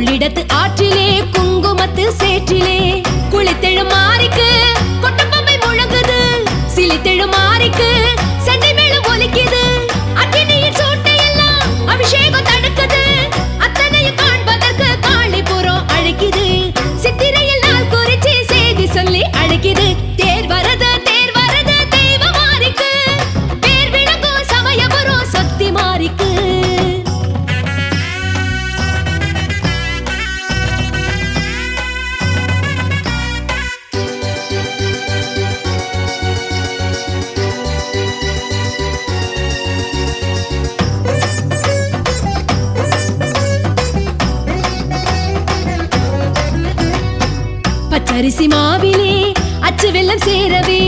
கொள்ளிடத்து ஆற்றிலே குங்குமத்து சேற்றிலே. குளித்தெழு மாறிக்கு கொட்டப்பம்பை முழங்குது. சிலித்தெழு மாறிக்கு சென்னை மேலும் ஒலிக்குது. அக்கினியின் சூட்டை எல்லாம் அபிஷேகம் தடுக்குது. அத்தனையும் காண்பதற்கு காளிபுரம் அழைக்குது. சித்திரையில் நாள் குறிச்சு செய்தி சொல்லி அழைக்குது. பச்சரிசி மாவிலே அச்சு வெள்ளம் சேரவே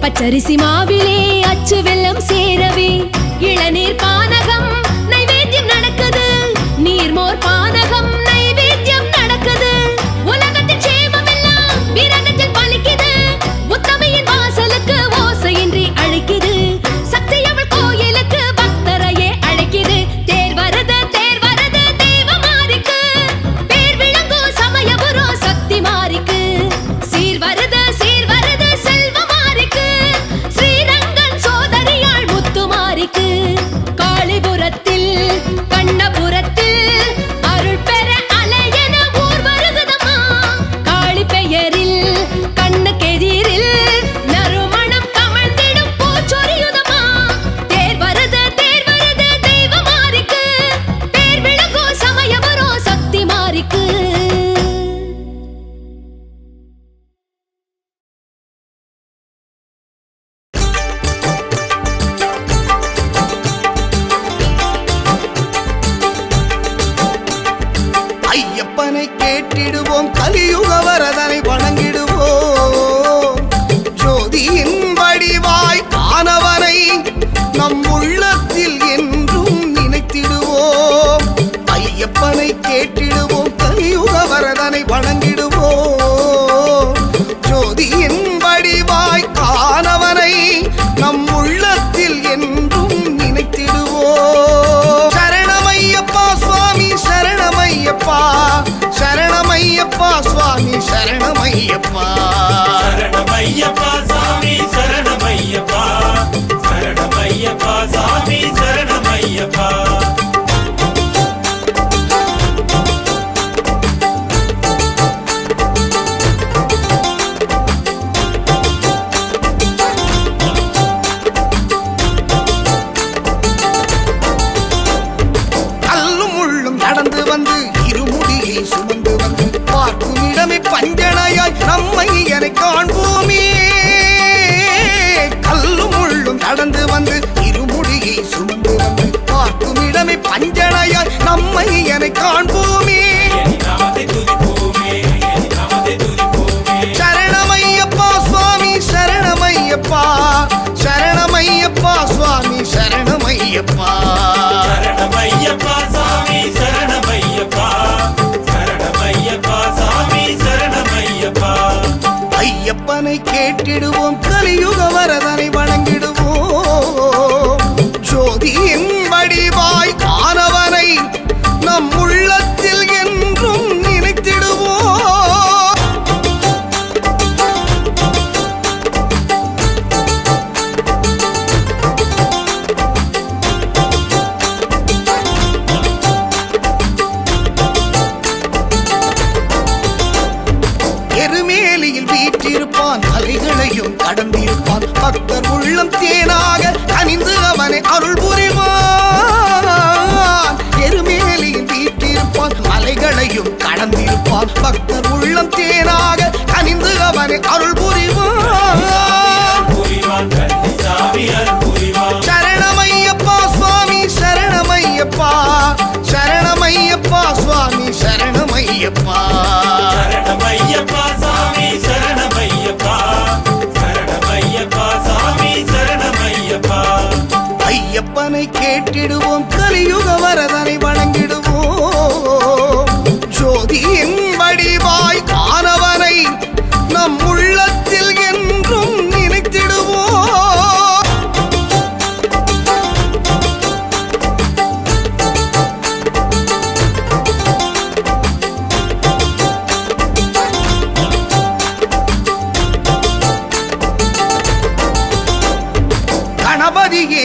பச்சரிசி மாவிலே அச்சு வெள்ளம் சேரவே.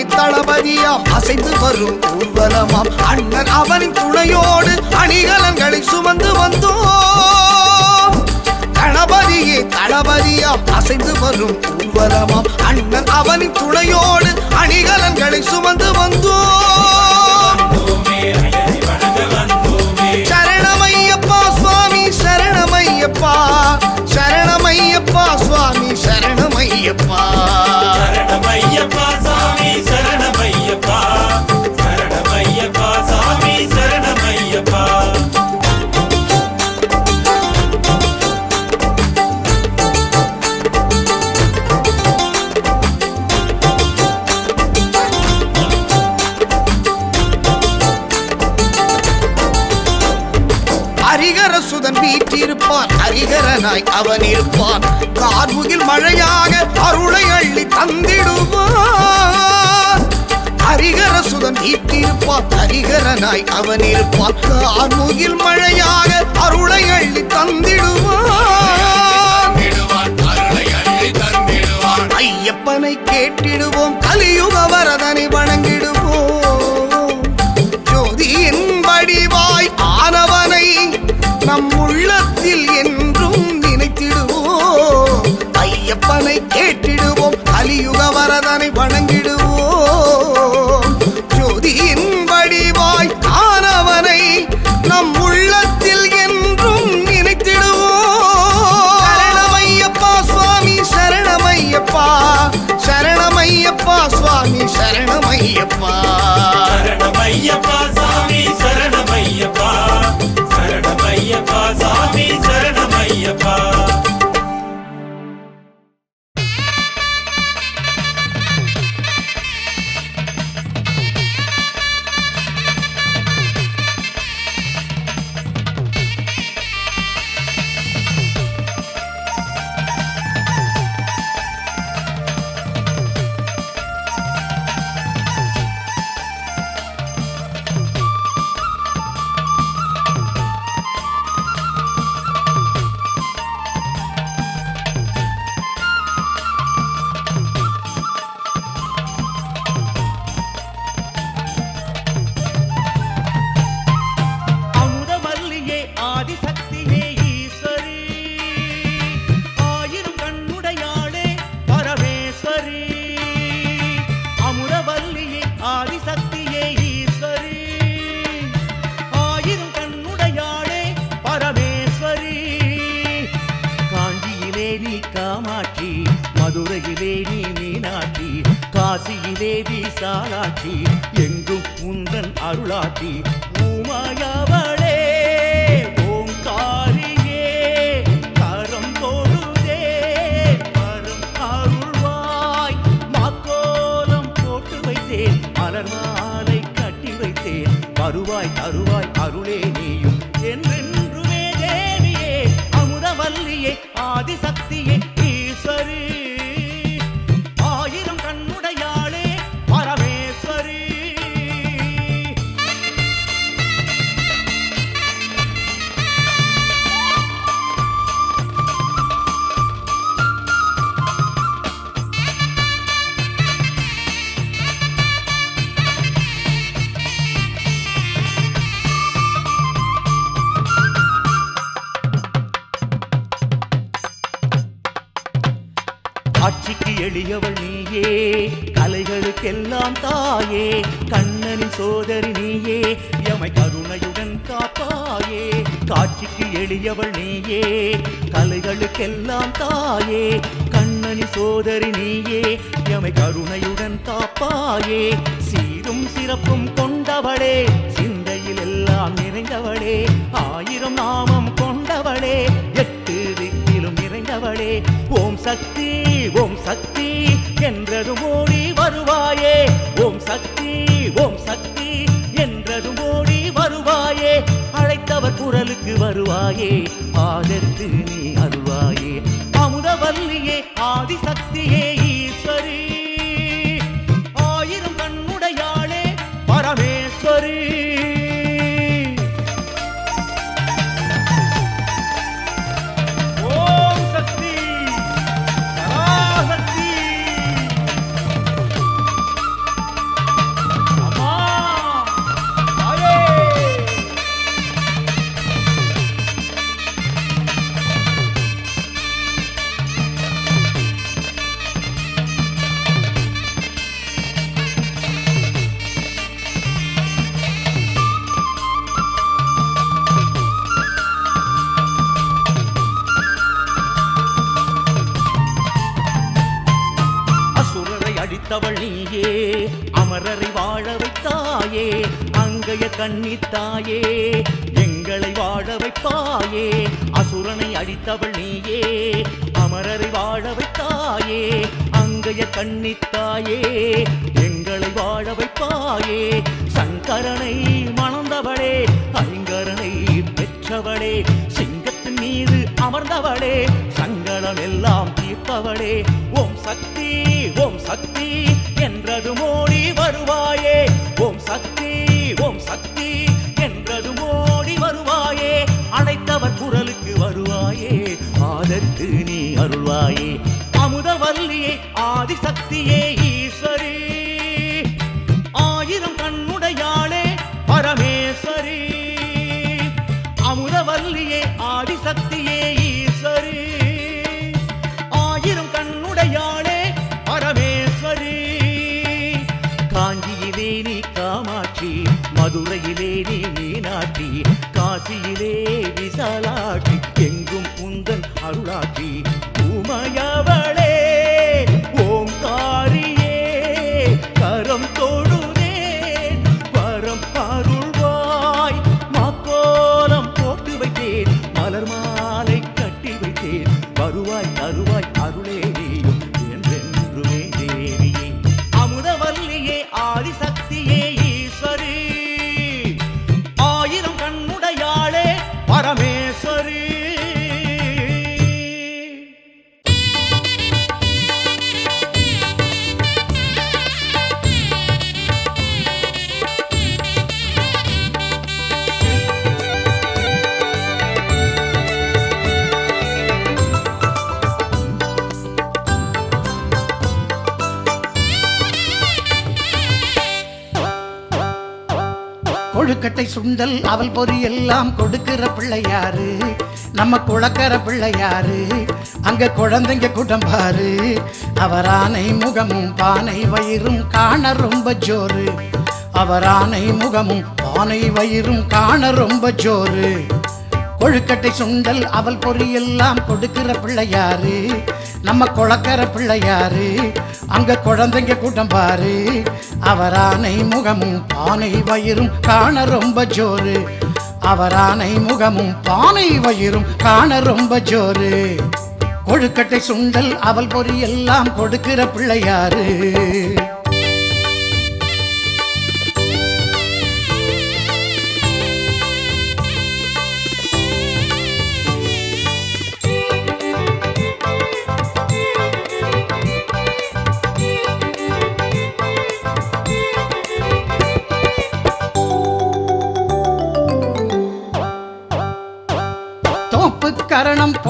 கணபதியே தளபதியாம் அசைந்து வரும் ஊர்வலமாம். அண்ணன் அவனின் துணையோடு அணிகலன்களை சுமந்து வந்தோம். கணபதியே தளபதியாம் அசைந்து வரும் ஊர்வலமாம். அண்ணன் அவனின் துணையோடு அணிகலன்களை சுமந்து வந்தோம். சரணமையப்பா சுவாமி சரணமையப்பா. சரணமையப்பா சுவாமி சரணமையப்பா. ஹரிகரனாய் அவன் இருப்பான். கார்முகில் மழையாக அருளை அள்ளி தந்திடுவான். ஹரிகர சுதன் வீற்றிருப்பான் ஹரிகரனாய் அவன் இருப்பான். கார்முகில் மழையாக அருளை அள்ளி தந்திடுவான். ஐயப்பனை கேட்டிடுவோம். கலியுக வரதனை வணங்கிடுவோம். ஜோதியின் வடிவாய் ஆனவனை நம்முள் கேட்டிடுவோம். கலியுக வரதனை வணங்கிடுவோம். தேவி சாலாட்சி எங்கும் உந்தன் அருளாட்சி உமையவளே ஓங்காரியே கரம் தொழுதே வரும் அருள்வாய் மாக்கோலம் போட்டு வைத்தேன் மலர் மாலை கட்டி வைத்தேன் வருவாய் தருவாய் அருளே நீயும். என்றென்றுமே தேவியே அமுதவல்லியே ஆதிசக்தியே கலைகளுக்கெல்லாம் தாயே கண்ணனின் சோதரி நீயே எமை கருணையுடன் காப்பாயே காட்சிக்கு எளியவள் நீயே கலைகளுக்கெல்லாம் தாயே கண்ணனின் சோதரி நீயே எமை கருணையுடன் காப்பாயே சீரும் சிறப்பும் கொண்டவளே சிந்தையில் எல்லாம் நிறைந்தவளே ஆயிரம் நாமம் கொண்டவளே எட்டு திக்கிலும் நிறைந்தவளே ஓம் சக்தி ஓம் சக்தி என்றதும் ஓடி வருவாயே. ஓம் சக்தி ஓம் சக்தி என்றதும் ஓடி வருவாயே. அழைத்தவர் குரலுக்கு வருவாயே ஆதத்து நீ அருவாயே. அமுதவல்லியே ஆதிசக்தியே ஈஸ்வரி. கண்ணித்தாயே எங்களை வாழ வைப்பாயே அசுரனை அடித்தவள் நீயே அமரரை வாழ வைத்தாயே அங்கைய கண்ணித்தாயே எங்களை வாழ வைப்பாயே சங்கரனை மணந்தவளே ஐங்கரனை பெற்றவளே சிங்கத்தின் மீது அமர்ந்தவளே சங்கடம் எல்லாம் தீர்ப்பவளே ஓம் சக்தி ஓம் சக்தி என்றது மோடி வருவாயே ஓம் சக்தி ஓம் சக்தி என்றது ஓடி வருவாயே. அழைத்தவர் குரலுக்கு வருவாயே. ஆதற்கு நீ அருள்வாயே. அமுதவல்லியே ஆதிசக்தியே ஈஸ்வரி. ஆயிரம் கண்ணுடையாளே பரமேஸ்வரி. அமுதவல்லியே ஆதிசக்தியே மதுரையிலே நீ மீனாட்சி காசியிலே விசாலாட்சி எங்கும் உந்தன் அருளாட்சி உமையவளே ஓங்காரியே கரம் தொழுதேன் வரம் அருள்வாய் மாக்கோலம் போட்டு வைத்தேன் மலர் மாலை கட்டி வைத்தேன் வருவாய் தருவாய் அருளே நீயும் என்றென்றுமே தேவியே. அமுதவல்லியே ஆதிசக்தியே கொழுக்கட்டை சுண்டல் அவள் பொறி எல்லாம் கொடுக்கிற பிள்ளையாரு. நம்ம குளக்கர பிள்ளையாரு. அங்க குழந்தைங்க கூட்டம் பாரு அவரானை முகமும் பானை வயிறும் காண ரொம்ப ஜோரு. அவரானை முகமும் பானை வயிறும் காண ரொம்ப ஜோரு. கொழுக்கட்டை சுண்டல் அவள் பொறியெல்லாம் எல்லாம் கொடுக்கிற பிள்ளையாரு. நம்ம குளக்கர பிள்ளையாரு அங்க குழந்தைங்க கூட்டம் பாரு. அவரானை முகமும் பானை வயிறும் காண ரொம்ப ஜோரு அவரானை முகமும் பானை வயிறும் காண ரொம்ப ஜோரு கொழுக்கட்டை சுண்டல் அவல் பொறி எல்லாம் கொடுக்கிற பிள்ளையாரு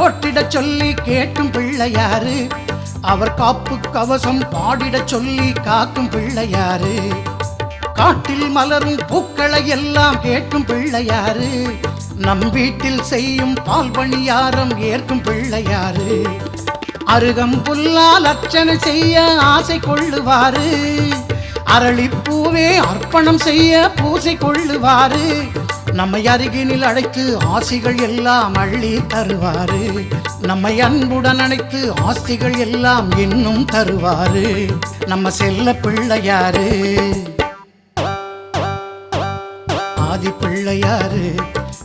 போட்டிடச் சொல்லி கேட்கும் பிள்ளையாரு அவர் காப்பு கவசம் பாடிடச் சொல்லி காக்கும் பிள்ளையாரு காட்டில் மலரும் பூக்களை எல்லாம் கேட்கும் பிள்ளையாரு நம் வீட்டில் செய்யும் பால் பணியாரம் ஏற்கும் பிள்ளையாரு அருகம் புல்லால் அர்ச்சனை செய்ய ஆசை கொள்ளுவாரு. அரளிப்பூவே அர்ப்பணம் செய்ய பூசை கொள்ளுவாரு. நம்மை அருகினில் அழைத்து ஆசிகள் எல்லாம் அள்ளி தருவாரு. நம்மை அன்புடன் அழைத்து ஆஸ்திகள் எல்லாம் இன்னும் தருவாரு. நம்ம செல்ல பிள்ளையாரு ஆதி பிள்ளையாரு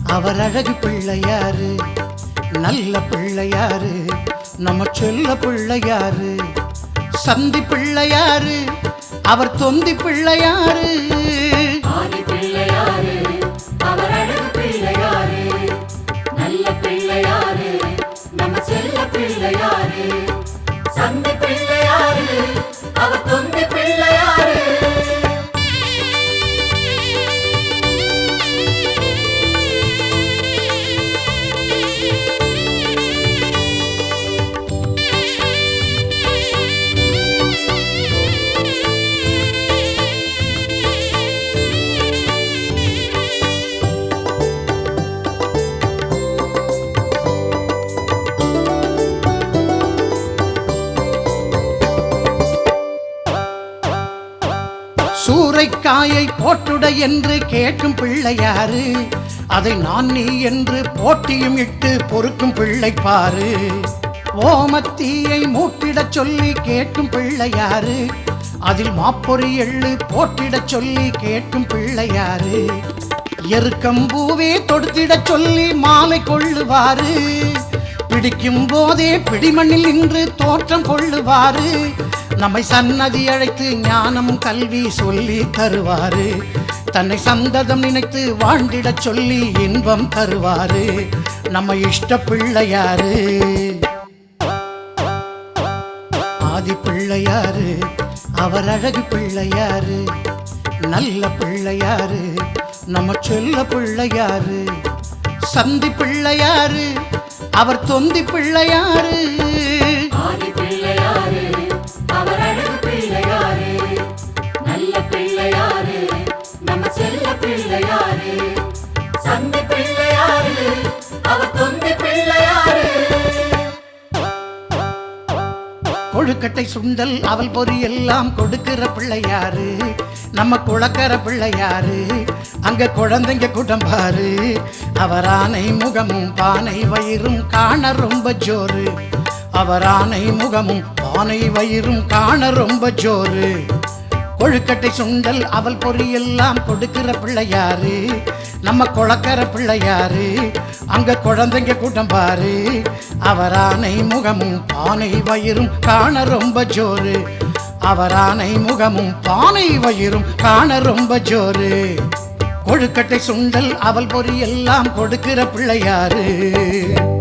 அவர் அழகு பிள்ளையாரு நல்ல பிள்ளையாரு நம்ம செல்ல பிள்ளையாரு சந்தி பிள்ளையாரு அவர் தொந்தி பிள்ளையாரு என்று கேட்கும் பிள்ளையாரு. அதை நான் நீ என்று போட்டியும் இட்டு பொறுக்கும் பிள்ளை பாரு. ஓமத்தீயை மூட்டிடச் சொல்லி கேட்கும் பிள்ளையாரு. அதில் மாப்பொறி எள்ளு போட்டிடச் சொல்லி கேட்கும் பிள்ளையாரு. எருக்கம்பூவே தொடுத்திடச் சொல்லி மாலை கொள்ளுவாரு. பிடிக்கும் போதே பிடிமண்ணில் இன்று தோற்றம் கொள்ளுவாரு. நம்மை சன்னதி அழைத்து ஞானமும் கல்வி சொல்லி தருவாரு. தன்னை சந்ததம் நினைத்து வாழ்ந்திடச் சொல்லி இன்பம் தருவாரு. நம்ம இஷ்ட பிள்ளையாரு ஆதி பிள்ளையாரு அவர் அழகு பிள்ளையாரு நல்ல பிள்ளையாரு நம்ம சொல்ல பிள்ளையாரு சந்தி பிள்ளையாரு அவர் தொந்தி பிள்ளையாரு கொழுக்கட்டை சுண்டல் அவள் பொறி எல்லாம் கொடுக்கிற பிள்ளையாரு. நம்ம குளக்கர பிள்ளையாரு. அங்க குழந்தைங்க குடம்பாரு. அவர் ஆனை முகமும் பானை வயிறும் காண ரொம்ப ஜோறு அவரானை முகமும் பானை வயிறும் காண ரொம்ப ஜோறு கொழுக்கட்டை சுண்டல் அவள் பொறியெல்லாம் கொடுக்கிற பிள்ளையாரு. நம்ம குளக்கிற பிள்ளையாரு. அங்க குழந்தைங்க கூட்டம் பாரு. அவரானை முகமும் பானை வயிறும் காண ரொம்ப ஜோரு. அவரானை முகமும் பானை வயிறும் காண ரொம்ப ஜோரு. கொழுக்கட்டை சுண்டல் அவள் பொறியெல்லாம் கொடுக்கிற பிள்ளையாரு.